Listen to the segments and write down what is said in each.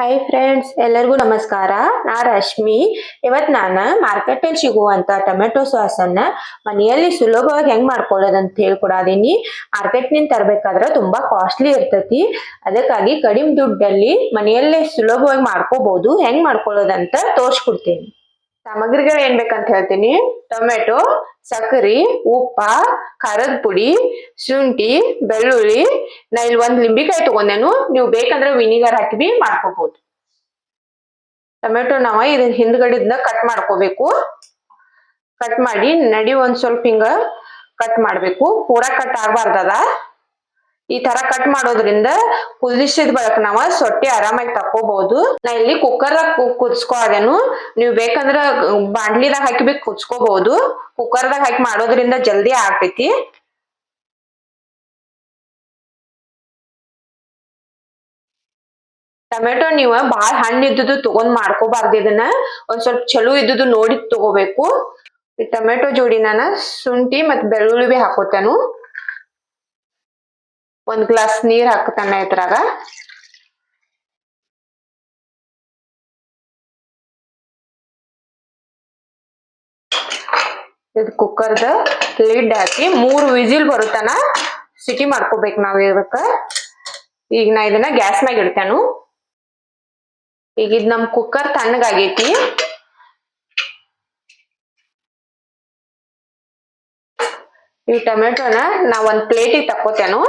Hi friends ಎಲ್ಲರಿಗೂ ನಮಸ್ಕಾರ. ನಾ ರಶ್ಮಿ. ಇವತ್ತು ನಾನು ಮಾರ್ಕೆಟಲ್ಲಿ ಸಿಗುವಂತ ಟೊಮೆಟೊ ಸಾಸನ್ನ ಮನೆಯಲ್ಲಿ ಸುಲಭವಾಗಿ ಹೆಂಗ್ ಮಾಡ್ಕೊಳ್ಳೋದಂತ ಹೇಳ್ಕೊಡಾದೀನಿ. ಮಾರ್ಕೆಟ್ನಿಂದ ತರಬೇಕಾದ್ರೆ ತುಂಬಾ ಕಾಸ್ಟ್ಲಿ ಇರ್ತೈತಿ. ಅದಕ್ಕಾಗಿ ಕಡಿಮೆ ದುಡ್ಡಲ್ಲಿ ಮನೆಯಲ್ಲೇ ಸುಲಭವಾಗಿ ಮಾಡ್ಕೋಬಹುದು ಹೆಂಗ್ ಮಾಡ್ಕೊಳ್ಳೋದಂತ ತೋರ್ಸ್ಕೊಡ್ತೀನಿ. ಸಾಮಗ್ರಿಗಳು ಏನ್ ಬೇಕಂತ ಹೇಳ್ತೀನಿ? ಟೊಮೆಟೊ, ಸಕ್ಕರಿ, ಉಪ್ಪ, ಖಾರದ ಪುಡಿ, ಶುಂಠಿ, ಬೆಳ್ಳುಳ್ಳಿ. ನಾ ಇಲ್ಲಿ ಒಂದ್ ಲಿಂಬಿಕಾಯಿ ತಗೊಂಡೇನು. ನೀವು ಬೇಕಂದ್ರೆ ವಿನಿಗರ್ ಹಾಕಿ ಬಿ ಮಾಡ್ಕೋಬಹುದು ಟೊಮೆಟೊ ನಾವ ಇದನ್ನ ಹಿಂದ್ಗಡೆಯಿಂದ ಕಟ್ ಮಾಡ್ಕೋಬೇಕು. ಕಟ್ ಮಾಡಿ ನಡಿ ಒಂದ್ ಸ್ವಲ್ಪ ಹಿಂಗ ಕಟ್ ಮಾಡ್ಬೇಕು. ಪೂರಾ ಕಟ್ ಆಗ್ಬಾರ್ದದ. ಈ ತರ ಕಟ್ ಮಾಡೋದ್ರಿಂದ ಕುದಿಸಿದ ಬಳಕ ನಾವ ಸೊಟ್ಟಿ ಆರಾಮಾಗಿ ತಕ್ಕೋಬಹುದು. ನಾ ಇಲ್ಲಿ ಕುಕ್ಕರ್ ಕುದಿಸ್ಕೋದೇನು ನೀವು ಬೇಕಂದ್ರ ಬಾಂಡ್ಲಿದಾಗ ಹಾಕಿ ಬೇಕು ಕುದಿಸ್ಕೋಬಹುದು. ಕುಕ್ಕರ್ದಾಗ ಹಾಕಿ ಮಾಡೋದ್ರಿಂದ ಜಲ್ದಿ ಆಗ್ತೈತಿ. ಟೊಮೆಟೊ ನೀವು ಬಾಳ ಹಣ್ಣು ಇದ್ದುದು ತಗೊಂಡ್ ಮಾಡ್ಕೋಬಾರ್ದು ಇದನ್ನ. ಒಂದ್ ಸ್ವಲ್ಪ ಚಲೋ ಇದ್ದದ್ದು ನೋಡಿ ತಗೋಬೇಕು. ಈ ಟೊಮೆಟೊ ಜೋಡಿ ನಾನು ಶುಂಠಿ ಮತ್ತೆ ಬೆಳ್ಳುಳ್ಳಿ ಹಾಕೋತೇನು. ಒಂದ್ ಗ್ಲಾಸ್ ನೀರ್ ಹಾಕ್ತಾನೆ ಇದ್ರಾಗ. ಇದು ಕುಕ್ಕರ್ದ ಲಿಡ್ ಹಾಕಿ ಮೂರು ವಿಜಿಲ್ ಬರುತ್ತಾನ. ಸಿಟಿ ಮಾಡ್ಕೋಬೇಕು ನಾವ್ ಇದಕ್ಕ ಈಗ ನಾ ಇದನ್ನ ಗ್ಯಾಸ್ ಮ್ಯಾಗ ಇಡ್ತಾನು. ಈಗ ಇದ್ ನಮ್ ಕುಕ್ಕರ್ ತಣ್ಣಗಾಗೈತಿ. ಈ ಟೊಮೆಟೊನ ನಾ ಒಂದ್ ಪ್ಲೇಟಿಗೆ ತಕ್ಕೋತೇನು.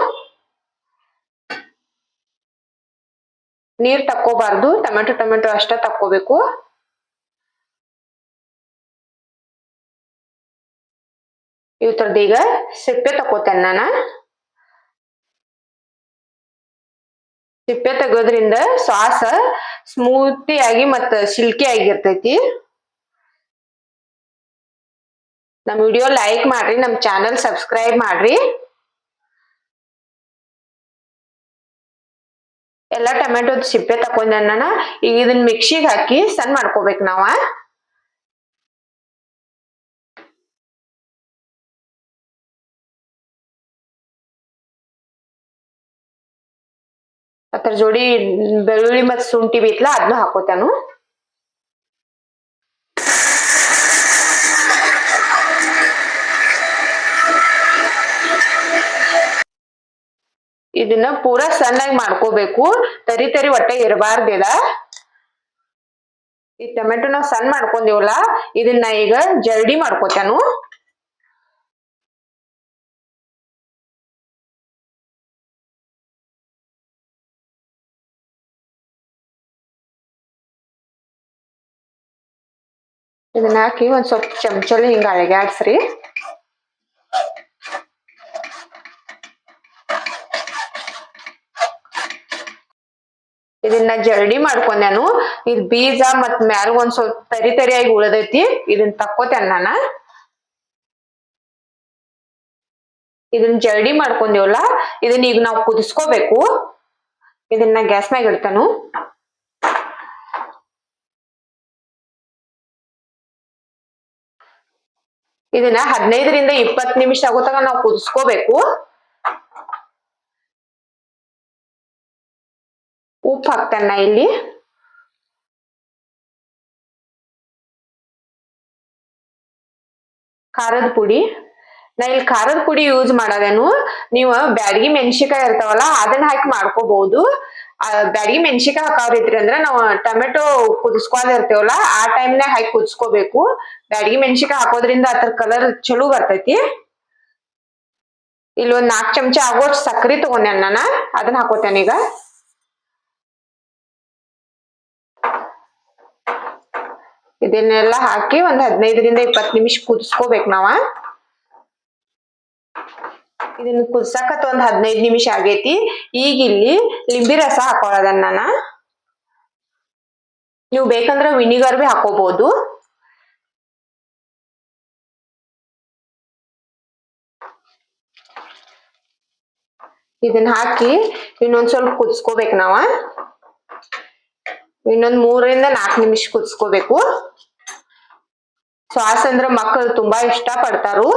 ನೀರ್ ತಕ್ಕೋಬಾರ್ದು, ಟೊಮೆಟೊ ಟೊಮೆಟೊ ಅಷ್ಟ ತಕ್ಕೋಬೇಕು. ಇವತ್ತರದ್ದು ಈಗ ಸಿಪ್ಪೆ ತಕೋತೇನೆ ನಾನು. ಸಿಪ್ಪೆ ತೆಗೋದ್ರಿಂದ ಸಾಸ ಸ್ಮೂತಿ ಆಗಿ ಮತ್ತ ಸಿಲ್ಕಿ ಆಗಿರ್ತೈತಿ. ನಮ್ ವಿಡಿಯೋ ಲೈಕ್ ಮಾಡ್ರಿ, ನಮ್ ಚಾನಲ್ ಸಬ್ಸ್ಕ್ರೈಬ್ ಮಾಡ್ರಿ. ಎಲ್ಲಾ ಟೊಮೆಟೊದ ಸಿಪ್ಪೆ ತಕೊಂಡೆ ಈಗ ಇದನ್ನ ಮಿಕ್ಸಿಗೆ ಹಾಕಿ ಸಣ್ಣ ಮಾಡ್ಕೋಬೇಕು ನಾವ. ಅದ್ರ ಜೋಡಿ ಬೆಳ್ಳುಳ್ಳಿ ಮತ್ ಶುಂಠಿ ಬೇಕಲ್ಲ ಅದನ್ನ ಹಾಕೋತಾನು. ಇದನ್ನ ಪೂರಾ ಸಣ್ಣಾಗಿ ಮಾಡ್ಕೋಬೇಕು. ತರಿ ತರಿ ಹೊಟ್ಟೆ ಇರಬಾರ್ದಿಲ್ಲ ಈ ಟೊಮೆಟೊ ನಾವು ಸಣ್ಣ ಮಾಡ್ಕೊಂದಿವಲ್ಲ ಇದನ್ನ ಈಗ ಜರ್ಡಿ ಮಾಡ್ಕೋತಾನು. ಇದನ್ನ ಹಾಕಿ ಒಂದ್ ಸ್ವಲ್ಪ ಚಮಚಲ್ಲಿ ಹಿಂಗ ಅಳಗ್ಯಾಡ್ಸ್ರಿ. ಇದನ್ನ ಜರಡಿ ಮಾಡ್ಕೊಂಡೆ ನಾನು. ಇದ್ ಬೀಜ ಮತ್ ಮ್ಯಾಲ ಒಂದ್ ಸ್ವಲ್ಪ ತರಿ ತರಿಯಾಗಿ ಉಳದೈತಿ ಇದನ್ನ ತಕ್ಕೋತೇನ್ ನಾನ. ಇದನ್ನ ಜರಡಿ ಮಾಡ್ಕೊಂಡೇವಲ್ಲ, ಇದನ್ನ ಈಗ ನಾವು ಕುದಿಸ್ಕೋಬೇಕು. ಇದನ್ನ ಗ್ಯಾಸ್ ಮ್ಯಾಗ ಇಡ್ತಾನು. ಇದನ್ನ ಹದಿನೈದರಿಂದ ಇಪ್ಪತ್ ನಿಮಿಷ ಆಗೋತಾಗ ನಾವು ಕುದಿಸ್ಕೋಬೇಕು. ಉಪ್ಪು ಹಾಕ್ತಾನ ಇಲ್ಲಿ. ಖಾರದ ಪುಡಿ. ನಾ ಇಲ್ಲಿ ಖಾರದ ಪುಡಿ ಯೂಸ್ ಮಾಡೋದೇನು, ನೀವು ಬ್ಯಾಡಗಿ ಮೆಣಸಿಕಾಯಿ ಇರ್ತಾವಲ್ಲ, ಅದನ್ನ ಹಾಕಿ ಮಾಡ್ಕೋಬಹುದು ಬ್ಯಾಡಗಿ ಮೆಣಸಿಕಾಯಿ ಹಾಕಾವ್ರಿದ್ರಿ ಅಂದ್ರೆ ನಾವು ಟೊಮೆಟೊ ಕುದಿಸ್ಕೊಂಡಿರ್ತೇವಲ್ಲ ಆ ಟೈಮ್ನಾಗ ಹಾಕಿ ಕುದಿಸ್ಕೋಬೇಕು. ಬ್ಯಾಡಗಿ ಮೆಣಸಿಕಾಯಿ ಹಾಕೋದ್ರಿಂದ ಅದ್ರ ಕಲರ್ ಚಲೋ ಬರ್ತೈತಿ. ಇಲ್ಲಿ ಒಂದ್ ನಾಲ್ಕು ಚಮಚ ಆಗೋಷ್ಟು ಸಕ್ಕರೆ ತಗೊಂಡೆ ನಾನು ಅದನ್ನ ಹಾಕೋತೇನೆ ಈಗ. ಇದನ್ನೆಲ್ಲ ಹಾಕಿ ಒಂದ್ ಹದಿನೈದರಿಂದ ಇಪ್ಪತ್ ನಿಮಿಷ ಕುದಿಸ್ಕೋಬೇಕು ನಾವ. ಇದನ್ನ ಕುದ್ಸಕತ್ ಒಂದ್ ಹದಿನೈದ್ ನಿಮಿಷ ಆಗೈತಿ. ಈಗ ಇಲ್ಲಿ ಲಿಂಬಿ ರಸ ಹಾಕೊಳ್ಳೋದನ್ನ ನಾನು. ನೀವು ಬೇಕಂದ್ರ ವಿನಿಗರ್ ಬಿ ಹಾಕೋಬಹುದು ಇದನ್ನ ಹಾಕಿ ಇನ್ನೊಂದ್ ಸ್ವಲ್ಪ ಕುದಿಸ್ಕೋಬೇಕು ನಾವ. ಇನ್ನೊಂದ್ ಮೂರರಿಂದ ನಾಲ್ಕು ನಿಮಿಷ ಕುದಿಸ್ಕೋಬೇಕು. ಸಾಸ್ ಅಂದ್ರ ಮಕ್ಕಳು ತುಂಬಾ ಇಷ್ಟ ಪಡ್ತಾರು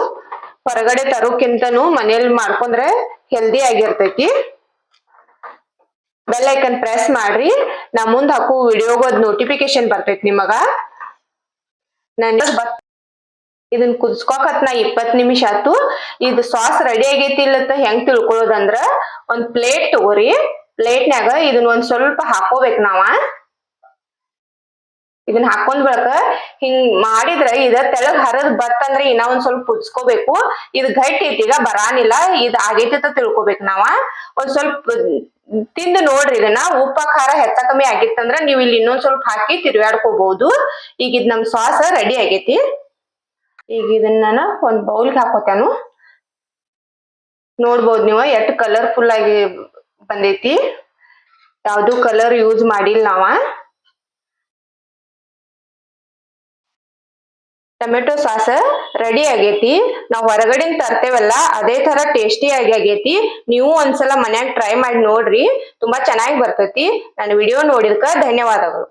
ಹೊರಗಡೆ ತರೋಕ್ಕಿಂತನೂ ಮನೇಲಿ ಮಾಡ್ಕೊಂಡ್ರೆ ಹೆಲ್ದಿ ಆಗಿರ್ತೈತಿ. ಬೆಲ್ ಐಕನ್ ಪ್ರೆಸ್ ಮಾಡ್ರಿ. ನಾ ಮುಂದ್ ಹಾಕೋ ವಿಡಿಯೋಗದ್ ನೋಟಿಫಿಕೇಶನ್ ಬರ್ತೈತಿ ನಿಮಗ. ನನ್ ಇದನ್ ಕುದಿಸ್ಕೋಕತ್ ನಾ ಇಪ್ಪತ್ ನಿಮಿಷ ಆತು ಇದು ಸಾಸ್ ರೆಡಿ ಆಗೈತಿ ಇಲ್ಲತ್ತ ಹೆಂಗ್ ತಿಳ್ಕೊಳ್ಳೋದಂದ್ರ ಒಂದ್ ಪ್ಲೇಟ್ ತಗೋರಿ. ಪ್ಲೇಟ್ನ್ಯಾಗ ಇದನ್ನ ಒಂದ್ ಸ್ವಲ್ಪ ಹಾಕೋಬೇಕು ನಾವ. ಇದನ್ನ ಹಾಕೊಂಡ್ ಬಳಕ ಹಿಂಗ್ ಮಾಡಿದ್ರ ಇದ ತೆಳಗ್ ಹರದ್ ಬತ್ತಂದ್ರ ಇನ್ನ ಒಂದ್ ಸ್ವಲ್ಪ ಪುಚ್ಕೋಬೇಕು ಇದು ಗಟ್ಟಿ ಐತಿ, ಈಗ ಬರಾನಿಲ್ಲ, ಇದ್ ಆಗೈತಿ ಅಂತ ತಿಳ್ಕೊಬೇಕ್ ನಾವ. ಒಂದ್ ಸ್ವಲ್ಪ ತಿಂದು ನೋಡ್ರಿ ಇದನ್ನ, ಉಪ್ಪ, ಖಾರ ಹೆಚ್ಚ ಕಮ್ಮಿ ಆಗಿತ್ತಂದ್ರ ನೀವ್ ಇಲ್ಲಿ ಇನ್ನೊಂದ್ ಸ್ವಲ್ಪ ಹಾಕಿ ತಿರ್ಗಾಡ್ಕೋಬಹುದು ಈಗ ಇದ್ ನಮ್ ಸಾಸ್ ರೆಡಿ ಆಗೈತಿ. ಈಗ ಇದನ್ನ ನಾನು ಒಂದ್ ಬೌಲ್ಗೆ ಹಾಕೋತೇನು ನೋಡ್ಬೋದು ನೀವು, ಎಷ್ಟ್ ಕಲರ್ಫುಲ್ ಆಗಿ ಬಂದೈತಿ. ಯಾವ್ದು ಕಲರ್ ಯೂಸ್ ಮಾಡಿಲ್ಲ ನಾವ. ಟೊಮೆಟೊ ಸಾಸ್ ರೆಡಿ ಆಗೈತಿ. ನಾವು ಹೊರಗಡೆ ತರ್ತೇವಲ್ಲ, ಅದೇ ತರ ಟೇಸ್ಟಿ ಆಗಿ ಆಗೈತಿ. ನೀವು ಒಂದ್ಸಲ ಮನ್ಯಾಗ ಟ್ರೈ ಮಾಡಿ ನೋಡ್ರಿ, ತುಂಬಾ ಚೆನ್ನಾಗಿ ಬರ್ತೈತಿ. ನನ್ನ ವಿಡಿಯೋ ನೋಡಿದ್ಕ ಧನ್ಯವಾದಗಳು.